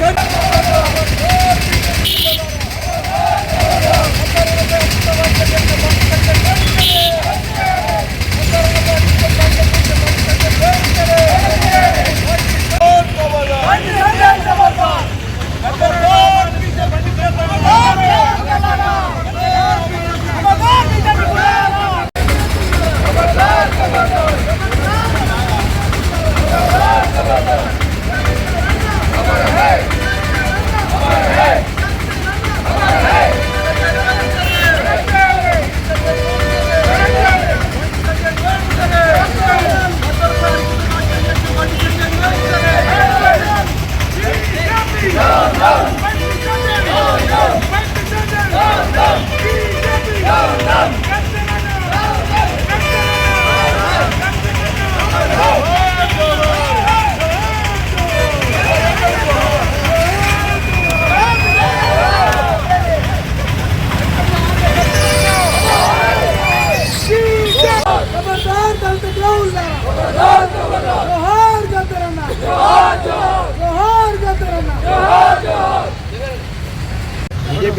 బండి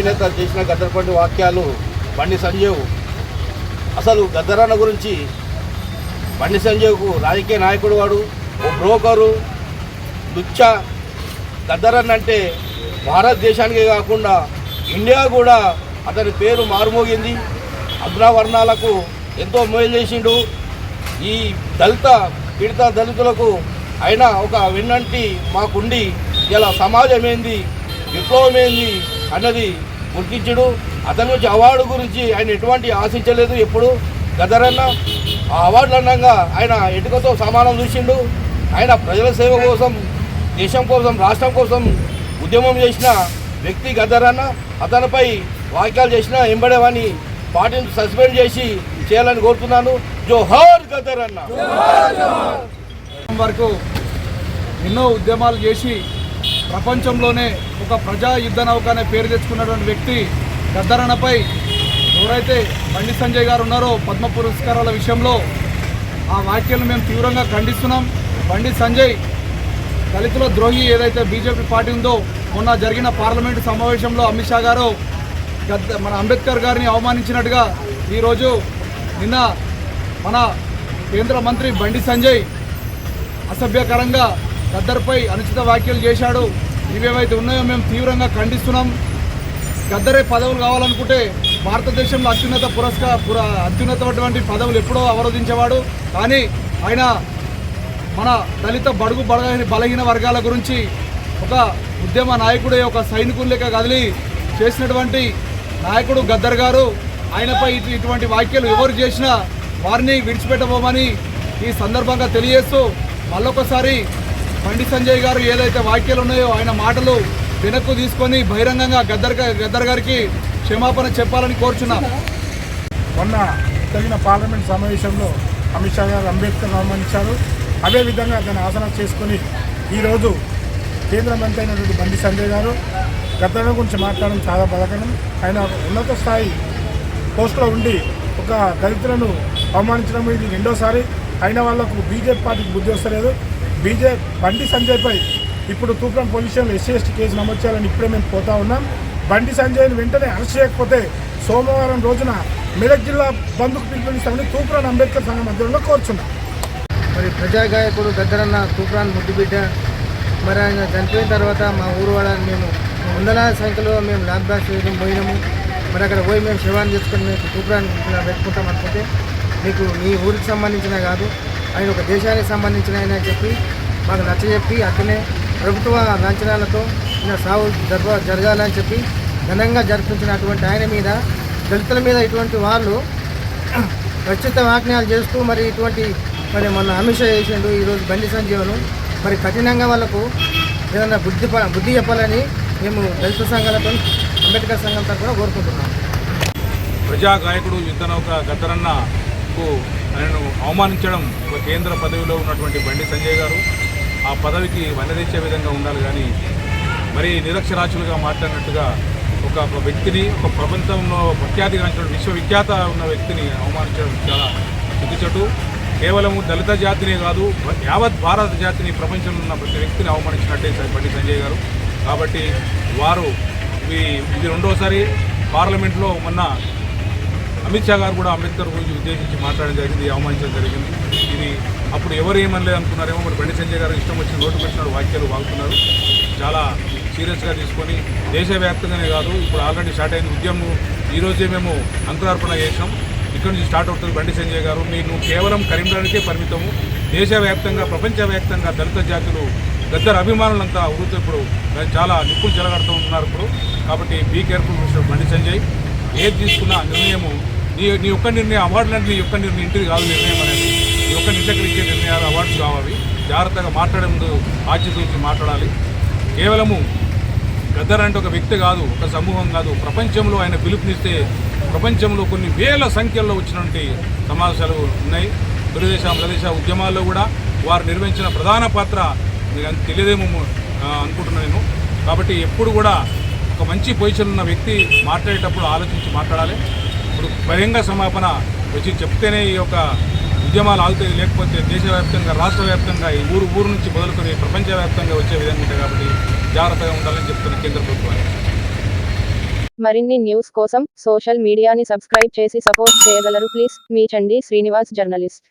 బీజేపీ నేత చేసిన గద్దరపండి వాక్యాలు బండి సంజయ్ అసలు గద్దరన్న గురించి బండి సంజయ్కు రాజకీయ నాయకుడు వాడు ఓ బ్రోకరు దుచ్చ గద్దరన్న అంటే భారతదేశానికే కాకుండా ఇండియా కూడా అతని పేరు మారుమోగింది. అగ్రవర్ణాలకు ఎంతో మేలు చేసిండు. ఈ దళిత పీడిత దళితులకు అయినా ఒక వెన్నంటి మాకుండి. ఇలా సమాజం ఏంది విప్లవం ఏంది అన్నది గుర్తించుడు అతను నుంచి అవార్డు గురించి ఆయన ఎటువంటి ఆశించలేదు ఎప్పుడు. గదరన్న ఆ అవార్డులు అన్నంగా ఆయన ఎటుకతో సమానం చూసిండు. ఆయన ప్రజల సేవ కోసం దేశం కోసం రాష్ట్రం కోసం ఉద్యమం చేసిన వ్యక్తి గదరన్న అతనిపై వాక్యాలు చేసిన ఎంబడేవాని పార్టీని సస్పెండ్ చేసి చేయాలని కోరుతున్నాను. జోహార్ గదరన్న. వరకు ఎన్నో ఉద్యమాలు చేసి ప్రపంచంలోనే ఒక ప్రజా యుద్ధ నౌక అనే పేరు తెచ్చుకున్నటువంటి వ్యక్తి గద్దరణపై ఎవరైతే బండి సంజయ్ గారు ఉన్నారో పద్మ పురస్కారాల విషయంలో ఆ వ్యాఖ్యలను మేము తీవ్రంగా ఖండిస్తున్నాం. బండి సంజయ్ దళితుల ద్రోహి ఏదైతే బీజేపీ పార్టీ ఉందో మొన్న జరిగిన పార్లమెంటు సమావేశంలో అమిత్ షా గారు మన అంబేద్కర్ గారిని అవమానించినట్టుగా ఈరోజు నిన్న మన కేంద్ర మంత్రి బండి సంజయ్ అసభ్యకరంగా గద్దర్పై అనుచిత వ్యాఖ్యలు చేశాడు. ఇవేవైతే ఉన్నాయో మేము తీవ్రంగా ఖండిస్తున్నాం. గద్దరే పదవులు కావాలనుకుంటే భారతదేశంలో అత్యున్నత పురస్కార పుర అత్యున్నతమైనటువంటి పదవులు ఎప్పుడో అవరోధించేవాడు. కానీ ఆయన మన దళిత బడుగు బడగ బలహీన వర్గాల గురించి ఒక ఉద్యమ నాయకుడే ఒక సైనికుని లెక్క కదిలి చేసినటువంటి నాయకుడు గద్దర్ గారు. ఆయనపై ఇటు- ఇటువంటి వ్యాఖ్యలు ఎవరు చేసినా వారిని విడిచిపెట్టబోమని ఈ సందర్భంగా తెలియజేస్తూ మళ్ళొకసారి బండి సంజయ్ గారు ఏదైతే వ్యాఖ్యలు ఉన్నాయో ఆయన మాటలు వెనక్కు తీసుకొని బహిరంగంగా గద్దర్ గద్దర్ గారికి క్షమాపణ చెప్పాలని కోరుచున్నాం. మొన్న జరిగిన పార్లమెంట్ సమావేశంలో అమిత్ షా గారు అంబేద్కర్ అవమానించారు. అదేవిధంగా దాన్ని ఆసనం చేసుకుని ఈరోజు కేంద్ర మంత్రి అయినటువంటి బండి సంజయ్ గారు గద్దరం గురించి మాట్లాడడం చాలా బలకరం ఆయన ఉన్నత స్థాయి పోస్టులో ఉండి ఒక దళితులను అవమానించడం ఇది రెండోసారి. అయిన వాళ్ళకు బీజేపీ పార్టీకి బుద్ధి వస్తలేదు. బీజే బండి సంజయ్పై ఇప్పుడు తూప్రం పొజిషన్లో ఎస్సీ ఎస్టీ కేసు నమోదు చేయాలని ఇప్పుడే మేము పోతా ఉన్నాం. బండి సంజయ్ని వెంటనే అరెస్ట్ చేయకపోతే సోమవారం రోజున మెదక్ జిల్లా బంధుకు పిలుపునిస్తామని తూప్రాన్ అంబేద్కర్ సంఘం మధ్యలో కోరుచున్నాం. మరి ప్రజాగాయకుడు దగ్గరన్న తూప్రాన్ ముద్దుబిడ్డ మరి ఆయన చనిపోయిన తర్వాత మా ఊరు వాళ్ళని మేము వందలాది సంఖ్యలో మేము లాంగ్ బ్యాక్ చేయడం పోయినాము. మరి అక్కడ పోయి మేము శివాన్ని తెచ్చుకొని మేము తూప్రాన్ని పెట్టుకుంటాం అనుకుంటే మీకు మీ ఊరికి సంబంధించిన కాదు ఆయన ఒక దేశానికి సంబంధించిన ఆయన చెప్పి మాకు నచ్చజెప్పి అట్లనే ప్రభుత్వ లాంఛనాలతో ఈయన సాగు జరగ జరగాలని చెప్పి ఘనంగా జరిపించినటువంటి ఆయన మీద దళితుల మీద ఇటువంటి వాళ్ళు ఖచ్చిత వాజ్ఞాలు చేస్తూ మరి ఇటువంటి మరి మొన్న అమిత్ షా చేసిండు ఈరోజు బండి సంజీవను మరి కఠినంగా వాళ్ళకు ఏదైనా బుద్ధి ప- బుద్ధి చెప్పాలని మేము దళిత సంఘాలతో అంబేద్కర్ సంఘంతో కూడా కోరుకుంటున్నాం. ప్రజా గాయకుడు యుద్ధనౌక గద్దరన్నకు ఆయనను అవమానించడం ఒక కేంద్ర పదవిలో ఉన్నటువంటి బండి సంజయ్ గారు. ఆ పదవికి వన్నదీచ్చే విధంగా ఉండాలి కానీ మరి నిరక్షరాచులుగా మాట్లాడినట్టుగా ఒక వ్యక్తిని ఒక ప్రపంచంలో ప్రఖ్యాతిగాంచిన విశ్వవిఖ్యాత ఉన్న వ్యక్తిని అవమానించడం చాలా సిగ్గుచటు కేవలం దళిత జాతినే కాదు యావత్ భారత జాతిని ప్రపంచంలో ఉన్న ప్రతి వ్యక్తిని అవమానించినట్టే బండి సంజయ్ గారు. కాబట్టి వారు ఇది రెండోసారి పార్లమెంట్లో మొన్న అమిత్ షా గారు కూడా అంబేద్కర్ గురించి ఉద్దేశించి మాట్లాడడం జరిగింది అవమానించడం జరిగింది. ఇది అప్పుడు ఎవరు ఏమనలేదు అనుకున్నారేమో మరి బండి సంజయ్ గారు ఇష్టం వచ్చిన రోడ్డు పెట్టిన వాక్యాలు వాగుతున్నారు. చాలా సీరియస్గా తీసుకొని దేశవ్యాప్తంగానే కాదు ఇప్పుడు ఆల్రెడీ స్టార్ట్ అయింది ఉద్యమం. ఈరోజే మేము అంకురార్పణ చేసాం ఇక్కడ నుంచి స్టార్ట్ అవుతుంది బండి సంజయ్ గారు. మీరు కేవలం కరీంనగర్కే పరిమితము. దేశవ్యాప్తంగా ప్రపంచవ్యాప్తంగా దళిత జాతులు గద్దరు అభిమానులంతా ఉరుతూ ఇప్పుడు చాలా నిప్పులు చెలగడుతూ ఉన్నారు ఇప్పుడు. కాబట్టి be careful mister Bandi Sanjay. ఏది తీసుకున్న నిర్ణయము నీ నీ ఒక్క నిర్ణయం అవార్డులు అంటే నీ ఒక్క నిర్ణయం ఇంటిది కాదు నిర్ణయం అనేది. నీ ఒక్క నిజకరించే నిర్ణయాలు అవార్డ్స్ కావాలి జాగ్రత్తగా మాట్లాడే ముందు ఆచితూచి మాట్లాడాలి. కేవలము గద్దర్ అంటే ఒక వ్యక్తి కాదు ఒక సమూహం కాదు ప్రపంచంలో ఆయన పిలుపునిస్తే ప్రపంచంలో కొన్ని వేల సంఖ్యల్లో వచ్చినటువంటి సమావేశాలు ఉన్నాయి. తెలుగుదేశం ప్రదేశ ఉద్యమాల్లో కూడా వారు నిర్వహించిన ప్రధాన పాత్ర మీకు అంత తెలియదేమో అనుకుంటున్నాను నేను. కాబట్టి ఎప్పుడు కూడా ఒక మంచి పొజిషన్ ఉన్న వ్యక్తి మాట్లాడేటప్పుడు ఆలోచించి మాట్లాడాలి. ఇప్పుడు బహిరంగ సమాపన వచ్చి చెప్తేనే ఈ యొక్క ఉద్యమాలు ఆగుతాయి. లేకపోతే దేశవ్యాప్తంగా రాష్ట్ర వ్యాప్తంగా ఈ ఊరు ఊరు నుంచి మొదలుకొని ప్రపంచవ్యాప్తంగా వచ్చే విధంగా ఉంటాయి కాబట్టి జాగ్రత్తగా ఉండాలని చెప్తున్న కేంద్ర ప్రభుత్వాన్ని మరిన్ని న్యూస్ కోసం సోషల్ మీడియాని సబ్స్క్రైబ్ చేసి సపోర్ట్ చేయగలరు. ప్లీజ్ మీ చండి శ్రీనివాస్ జర్నలిస్ట్.